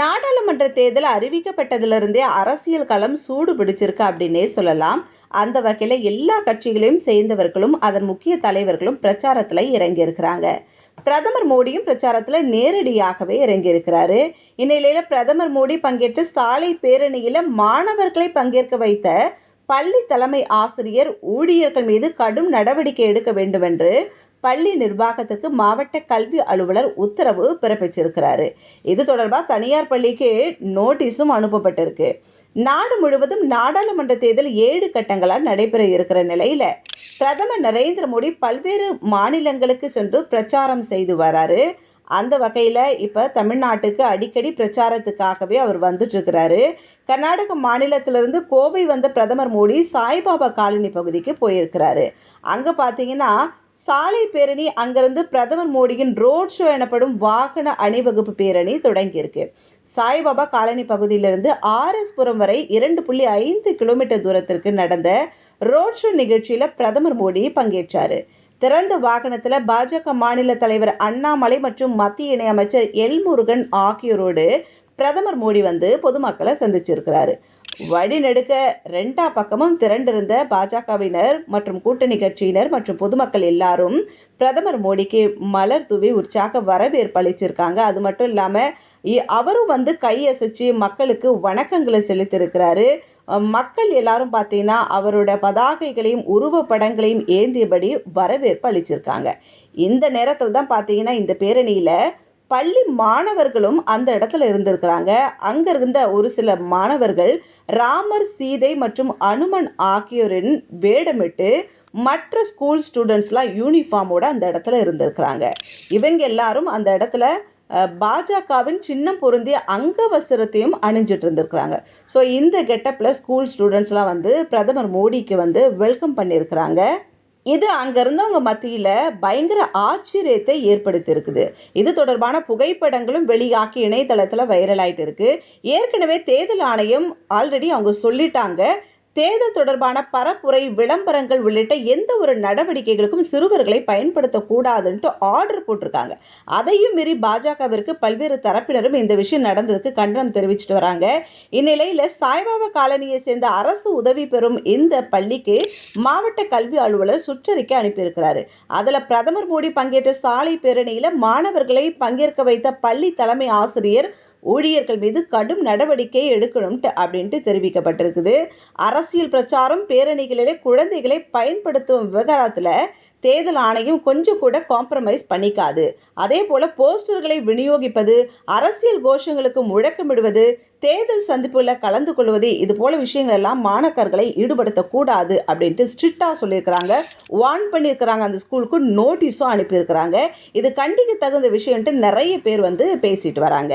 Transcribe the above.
நாடாளுமன்ற தேர்தல் அறிவிக்கப்பட்டதிலிருந்தே அரசியல் களம் சூடு பிடிச்சிருக்கு அப்படின்னே சொல்லலாம். அந்த வகையில் எல்லா கட்சிகளையும் சேர்ந்தவர்களும் அதன் முக்கிய தலைவர்களும் பிரச்சாரத்தில் இறங்கியிருக்கிறாங்க. பிரதமர் மோடியும் பிரச்சாரத்தில் நேரடியாகவே இறங்கியிருக்கிறாரு. இந்நிலையில் பிரதமர் மோடி பங்கேற்ற சாலை பேரணியில் மாணவர்களை பங்கேற்க வைத்த பள்ளி தலைமை ஆசிரியர் ஊழியர்கள் மீது கடும் நடவடிக்கை எடுக்க வேண்டுமென்று பள்ளி நிர்வாகத்திற்கு மாவட்ட கல்வி அலுவலர் உத்தரவு பிறப்பிச்சிருக்கிறாரு. இது தொடர்பாக தனியார் பள்ளிக்கு நோட்டீஸும் அனுப்பப்பட்டிருக்கு. நாடு முழுவதும் நாடாளுமன்ற தேர்தல் ஏழு கட்டங்களால் நடைபெற இருக்கிற நிலையில பிரதமர் நரேந்திர மோடி பல்வேறு மாநிலங்களுக்கு சென்று பிரச்சாரம் செய்து வராரு. அந்த வகையில் இப்போ தமிழ்நாட்டுக்கு அடிக்கடி பிரச்சாரத்துக்காகவே அவர் வந்துட்டுருக்கிறாரு. கர்நாடக மாநிலத்திலிருந்து கோவை வந்த பிரதமர் மோடி சாய்பாபா காலனி பகுதிக்கு போயிருக்கிறாரு. அங்கே பார்த்தீங்கன்னா சாலை பேரணி அங்கிருந்து பிரதமர் மோடியின் ரோட் ஷோ எனப்படும் வாகன அணிவகுப்பு பேரணி தொடங்கியிருக்கு. சாய்பாபா காலனி பகுதியிலிருந்து ஆர்எஸ்புரம் வரை இரண்டு புள்ளி ஐந்து கிலோமீட்டர் தூரத்திற்கு நடந்த ரோட் ஷோ நிகழ்ச்சியில் பிரதமர் மோடி பங்கேற்றார். திறந்த வாகனத்தில் பாஜக மாநில தலைவர் அண்ணாமலை மற்றும் மத்திய இணையமைச்சர் எல் முருகன் ஆகியோரோடு பிரதமர் மோடி வந்து பொதுமக்களை சந்திச்சிருக்கிறாரு. வழிநெடுக்க ரெண்டா பக்கமும் திரண்டிருந்த பாஜகவினர் மற்றும் கூட்டணி கட்சியினர் மற்றும் பொதுமக்கள் எல்லாரும் பிரதமர் மோடிக்கு மலர் தூவி உற்சாக வரவேற்பு அளிச்சிருக்காங்க. அது மட்டும் இல்லாமல் அவரும் வந்து கையசைச்சு மக்களுக்கு வணக்கங்களை செலுத்தியிருக்கிறாரு. மக்கள் எல்லாரும் பார்த்தீங்கன்னா அவரோட பதாகைகளையும் உருவப்படங்களையும் ஏந்தியபடி வரவேற்பு அளிச்சிருக்காங்க. இந்த நேரத்தில் தான் பார்த்தீங்கன்னா இந்த பேரணியில் பள்ளி மாணவர்களும் அந்த இடத்துல இருந்திருக்கிறாங்க. அங்க இருந்த ஒரு சில மாணவர்கள் ராமர் சீதை மற்றும் அனுமன் ஆகியோரின் வேடமிட்டு மற்ற ஸ்கூல் ஸ்டூடெண்ட்ஸ்லாம் யூனிஃபார்மோட அந்த இடத்துல இருந்திருக்கிறாங்க. இவங்க எல்லாரும் அந்த இடத்துல பாஜகவின் சின்னம் பொருந்திய அங்கவஸ்திரத்தையும் அணிஞ்சிட்டு இருந்திருக்கிறாங்க. ஸோ இந்த கெட்டப்பில் ஸ்கூல் ஸ்டூடெண்ட்ஸ்லாம் வந்து பிரதமர் மோடிக்கு வந்து வெல்கம் பண்ணியிருக்கிறாங்க இது அங்கே இருந்தவங்க மத்தியில் பயங்கர ஆச்சரியத்தை ஏற்படுத்தியிருக்குது. இது தொடர்பான புகைப்படங்களும் வெளியாக்கி இணையதளத்தில் வைரல் ஆகிட்டு இருக்கு ஏற்கனவே தேர்தல் ஆணையம் ஆல்ரெடி அவங்க சொல்லிட்டாங்க. தேர்தல் தொடர்பான பரப்புரை விளம்பரங்கள் உள்ளிட்ட எந்த ஒரு நடவடிக்கைகளுக்கும் சிறுவர்களை பயன்படுத்தக்கூடாதுன்ட்டு ஆர்டர் போட்டிருக்காங்க. அதையும் மீறி பாஜகவிற்கு பல்வேறு தரப்பினரும் இந்த விஷயம் நடந்ததுக்கு கண்டனம் தெரிவிச்சுட்டு வராங்க. இந்நிலையில் சாய்பாபா காலனியை சேர்ந்த அரசு உதவி பெறும் இந்த பள்ளிக்கு மாவட்ட கல்வி அலுவலர் சுற்றறிக்கை அனுப்பியிருக்கிறாரு. அதில் பிரதமர் மோடி பங்கேற்ற சாலை பேரணியில் மாணவர்களை பங்கேற்க வைத்த பள்ளி தலைமை ஆசிரியர் ஊழியர்கள் மீது கடும் நடவடிக்கை எடுக்கணும்ட்டு அப்படின்ட்டு தெரிவிக்கப்பட்டிருக்குது. அரசியல் பிரச்சாரம் பேரணிகளிலே குழந்தைகளை பயன்படுத்தும் விவகாரத்தில் தேர்தல் ஆணையம் கொஞ்சம் கூட காம்ப்ரமைஸ் பண்ணிக்காது. அதே போல் போஸ்டர்களை விநியோகிப்பது அரசியல் கோஷங்களுக்கு முழக்கமிடுவது தேர்தல் சந்திப்பில் கலந்து கொள்வது இது போல விஷயங்கள் எல்லாம் மாணக்கர்களை ஈடுபடுத்தக்கூடாது அப்படின்ட்டு ஸ்ட்ரிக்டாக சொல்லியிருக்கிறாங்க. வார்ன் பண்ணியிருக்கிறாங்க. அந்த ஸ்கூலுக்கு நோட்டீஸும் அனுப்பியிருக்கிறாங்க. இது கண்டிக்க தகுந்த விஷயம்ட்டு நிறைய பேர் வந்து பேசிட்டு வராங்க.